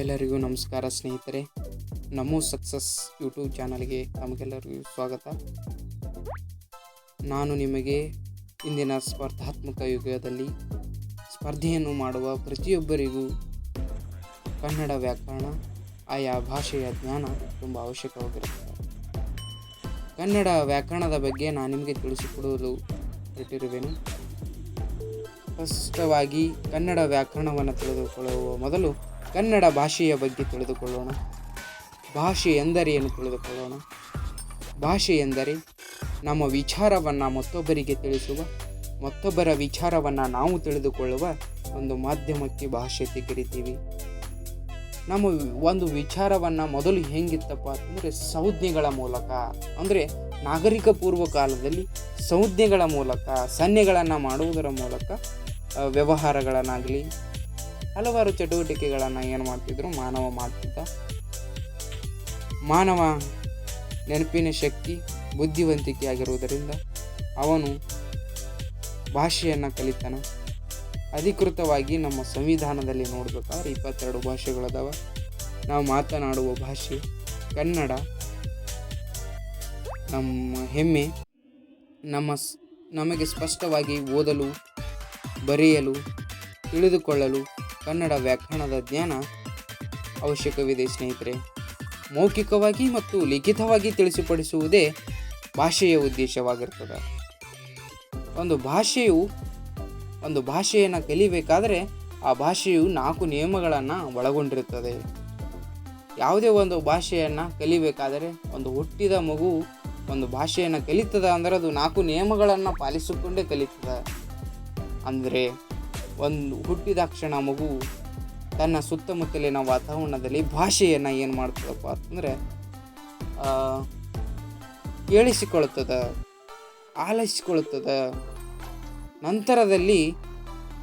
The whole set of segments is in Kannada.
ಎಲ್ಲರಿಗೂ ನಮಸ್ಕಾರ ಸ್ನೇಹಿತರೆ. ನಮೋ ಸಕ್ಸಸ್ ಯೂಟ್ಯೂಬ್ ಚಾನಲ್ಗೆ ನಮಗೆಲ್ಲರಿಗೂ ಸ್ವಾಗತ. ನಾನು ನಿಮಗೆ ಇಂದಿನ ಸ್ಪರ್ಧಾತ್ಮಕ ಯುಗದಲ್ಲಿ ಸ್ಪರ್ಧೆಯನ್ನು ಮಾಡುವ ಪ್ರತಿಯೊಬ್ಬರಿಗೂ ಕನ್ನಡ ವ್ಯಾಕರಣ, ಆಯಾ ಭಾಷೆಯ ಜ್ಞಾನ ತುಂಬ ಅವಶ್ಯಕವಾಗಿರುತ್ತದೆ. ಕನ್ನಡ ವ್ಯಾಕರಣದ ಬಗ್ಗೆ ನಾನು ನಿಮಗೆ ತಿಳಿಸಿಕೊಡಲು ಹೊರಟಿರುವೆನು. ಸ್ಪಷ್ಟವಾಗಿ ಕನ್ನಡ ವ್ಯಾಕರಣವನ್ನು ತಿಳಿದುಕೊಳ್ಳುವ ಮೊದಲು ಕನ್ನಡ ಭಾಷೆಯ ಬಗ್ಗೆ ತಿಳಿದುಕೊಳ್ಳೋಣ. ಭಾಷೆ ಎಂದರೆ ಏನು ತಿಳಿದುಕೊಳ್ಳೋಣ? ಭಾಷೆ ಎಂದರೆ ನಮ್ಮ ವಿಚಾರವನ್ನು ಮತ್ತೊಬ್ಬರಿಗೆ ತಿಳಿಸುವ, ಮತ್ತೊಬ್ಬರ ವಿಚಾರವನ್ನು ನಾವು ತಿಳಿದುಕೊಳ್ಳುವ ಒಂದು ಮಾಧ್ಯಮಕ್ಕೆ ಭಾಷೆ ಕರಿತೀವಿ ನಮ್ಮ ಒಂದು ವಿಚಾರವನ್ನು ಮೊದಲು ಹೆಂಗಿತ್ತಪ್ಪ ಅಂತಂದರೆ ಸಂಜ್ಞೆಗಳ ಮೂಲಕ, ಅಂದರೆ ನಾಗರಿಕ ಪೂರ್ವ ಕಾಲದಲ್ಲಿ ಸಂಜ್ಞೆಗಳ ಮೂಲಕ, ಸನ್ನೆಗಳನ್ನು ಮಾಡುವುದರ ಮೂಲಕ ವ್ಯವಹಾರಗಳನ್ನಾಗಲಿ ಹಲವಾರು ಚಟುವಟಿಕೆಗಳನ್ನು ಏನು ಮಾಡ್ತಿದ್ರು? ಮಾನವ ಮಾಡ್ತಿದ್ದ. ಮಾನವ ನೆನಪಿನ ಶಕ್ತಿ, ಬುದ್ಧಿವಂತಿಕೆ ಆಗಿರುವುದರಿಂದ ಅವನು ಭಾಷೆಯನ್ನು ಕಲಿತಾನೆ. ಅಧಿಕೃತವಾಗಿ ನಮ್ಮ ಸಂವಿಧಾನದಲ್ಲಿ ನೋಡಬೇಕಾದ್ರೆ ಇಪ್ಪತ್ತೆರಡು ಭಾಷೆಗಳದಾವ. ನಾವು ಮಾತನಾಡುವ ಭಾಷೆ ಕನ್ನಡ. ನಮ್ಮ ಹೆಮ್ಮೆ ನಮ್ಮ ನಮಗೆ ಸ್ಪಷ್ಟವಾಗಿ ಓದಲು, ಬರೆಯಲು, ತಿಳಿದುಕೊಳ್ಳಲು ಕನ್ನಡ ವ್ಯಾಕರಣದ ಜ್ಞಾನ ಅವಶ್ಯಕವಿದೆ, ಸ್ನೇಹಿತರೆ. ಮೌಖಿಕವಾಗಿ ಮತ್ತು ಲಿಖಿತವಾಗಿ ತಿಳಿಸಿಪಡಿಸುವುದೇ ಭಾಷೆಯ ಉದ್ದೇಶವಾಗಿರ್ತದೆ. ಒಂದು ಭಾಷೆಯು, ಒಂದು ಭಾಷೆಯನ್ನು ಕಲಿಬೇಕಾದರೆ ಆ ಭಾಷೆಯು ನಾಲ್ಕು ನಿಯಮಗಳನ್ನು ಒಳಗೊಂಡಿರುತ್ತದೆ. ಯಾವುದೇ ಒಂದು ಭಾಷೆಯನ್ನು ಕಲಿಬೇಕಾದರೆ ಒಂದು ಹುಟ್ಟಿದ ಮಗು ಒಂದು ಭಾಷೆಯನ್ನು ಕಲಿತದ ಅಂದರೆ ಅದು ನಾಲ್ಕು ನಿಯಮಗಳನ್ನು ಪಾಲಿಸಿಕೊಂಡೇ ಕಲಿತದೆ. ಅಂದರೆ ಒಂದು ಹುಟ್ಟಿದ ಕ್ಷಣ ಮಗು ತನ್ನ ಸುತ್ತಮುತ್ತಲಿನ ವಾತಾವರಣದಲ್ಲಿ ಭಾಷೆಯನ್ನು ಏನು ಮಾಡ್ತದಪ್ಪ ಅಂತಂದರೆ ಕೇಳಿಸಿಕೊಳ್ಳುತ್ತದೆ ಆಲೈಸಿಕೊಳ್ಳುತ್ತದೆ ನಂತರದಲ್ಲಿ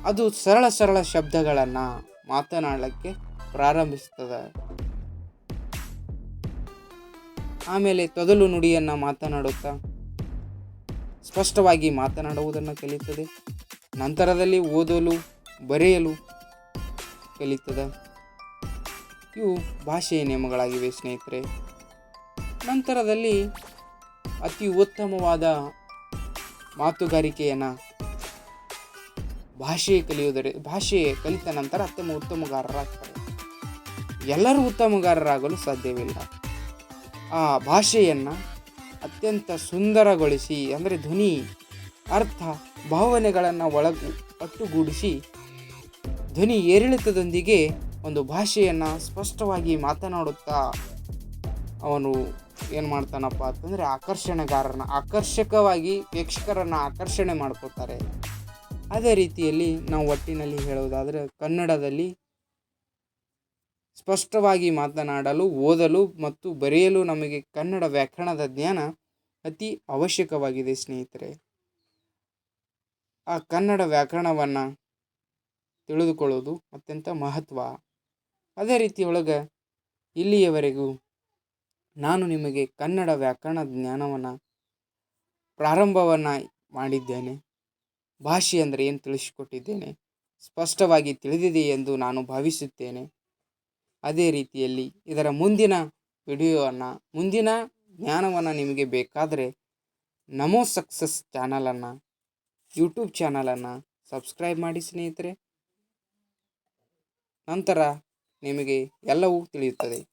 ಅದು ಸರಳ ಸರಳ ಶಬ್ದಗಳನ್ನು ಮಾತನಾಡಲಿಕ್ಕೆ ಪ್ರಾರಂಭಿಸ್ತದೆ. ಆಮೇಲೆ ತೊದಲು ನುಡಿಯನ್ನು ಮಾತನಾಡುತ್ತಾ ಸ್ಪಷ್ಟವಾಗಿ ಮಾತನಾಡುವುದನ್ನು ಕಲಿಯುತ್ತದೆ ನಂತರದಲ್ಲಿ ಓದಲು, ಬರೆಯಲು ಕಲಿತದ ಇವು ಭಾಷೆಯ ನಿಯಮಗಳಾಗಿವೆ ಸ್ನೇಹಿತರೆ. ನಂತರದಲ್ಲಿ ಅತಿ ಉತ್ತಮವಾದ ಮಾತುಗಾರಿಕೆಯನ್ನು ಭಾಷೆ ಕಲಿಯುವುದರ ಭಾಷೆ ಕಲಿತ ನಂತರ ಅತ್ಯಮ ಉತ್ತಮಗಾರರಾಗ್ತಾರೆ. ಎಲ್ಲರೂ ಉತ್ತಮಗಾರರಾಗಲು ಸಾಧ್ಯವಿಲ್ಲ. ಆ ಭಾಷೆಯನ್ನು ಅತ್ಯಂತ ಸುಂದರಗೊಳಿಸಿ, ಅಂದರೆ ಧ್ವನಿ ಅರ್ಥ ಭಾವನೆಗಳನ್ನು ಒಳಗು, ಒಟ್ಟುಗೂಡಿಸಿ ಧ್ವನಿ ಏರಿಳಿತದೊಂದಿಗೆ ಒಂದು ಭಾಷೆಯನ್ನು ಸ್ಪಷ್ಟವಾಗಿ ಮಾತನಾಡುತ್ತಾ ಅವನು ಏನು ಮಾಡ್ತಾನಪ್ಪ ಅಂತಂದರೆ ಆಕರ್ಷಣೆಗಾರನ, ಆಕರ್ಷಕವಾಗಿ ಪ್ರೇಕ್ಷಕರನ್ನು ಆಕರ್ಷಣೆ ಮಾಡ್ಕೋತಾರೆ ಅದೇ ರೀತಿಯಲ್ಲಿ ನಾವು ಒಟ್ಟಿನಲ್ಲಿ ಹೇಳುವುದಾದರೆ ಕನ್ನಡದಲ್ಲಿ ಸ್ಪಷ್ಟವಾಗಿ ಮಾತನಾಡಲು, ಓದಲು ಮತ್ತು ಬರೆಯಲು ನಮಗೆ ಕನ್ನಡ ವ್ಯಾಕರಣದ ಜ್ಞಾನ ಅತಿ ಅವಶ್ಯಕವಾಗಿದೆ ಸ್ನೇಹಿತರೆ. ಆ ಕನ್ನಡ ವ್ಯಾಕರಣವನ್ನು ತಿಳಿದುಕೊಳ್ಳೋದು ಅತ್ಯಂತ ಮಹತ್ವ. ಅದೇ ರೀತಿಯೊಳಗೆ ಇಲ್ಲಿಯವರೆಗೂ ನಾನು ನಿಮಗೆ ಕನ್ನಡ ವ್ಯಾಕರಣ ಜ್ಞಾನವನ್ನು ಪ್ರಾರಂಭವನ್ನು ಮಾಡಿದ್ದೇನೆ. ಭಾಷೆ ಅಂದರೆ ಏನು ತಿಳಿಸಿಕೊಟ್ಟಿದ್ದೇನೆ? ಸ್ಪಷ್ಟವಾಗಿ ತಿಳಿದಿದೆ ಎಂದು ನಾನು ಭಾವಿಸುತ್ತೇನೆ. ಅದೇ ರೀತಿಯಲ್ಲಿ ಇದರ ಮುಂದಿನ ವಿಡಿಯೋವನ್ನು, ಮುಂದಿನ ಜ್ಞಾನವನ್ನು ನಿಮಗೆ ಬೇಕಾದರೆ ನಮೋ ಸಕ್ಸಸ್ ಚಾನಲನ್ನು ಯೂಟ್ಯೂಬ್ ಚಾನಲನ್ನು ಸಬ್ಸ್ಕ್ರೈಬ್ ಮಾಡಿ ಸ್ನೇಹಿತರೆ. ನಂತರ ನಿಮಗೆ ಎಲ್ಲವೂ ತಿಳಿಯುತ್ತದೆ.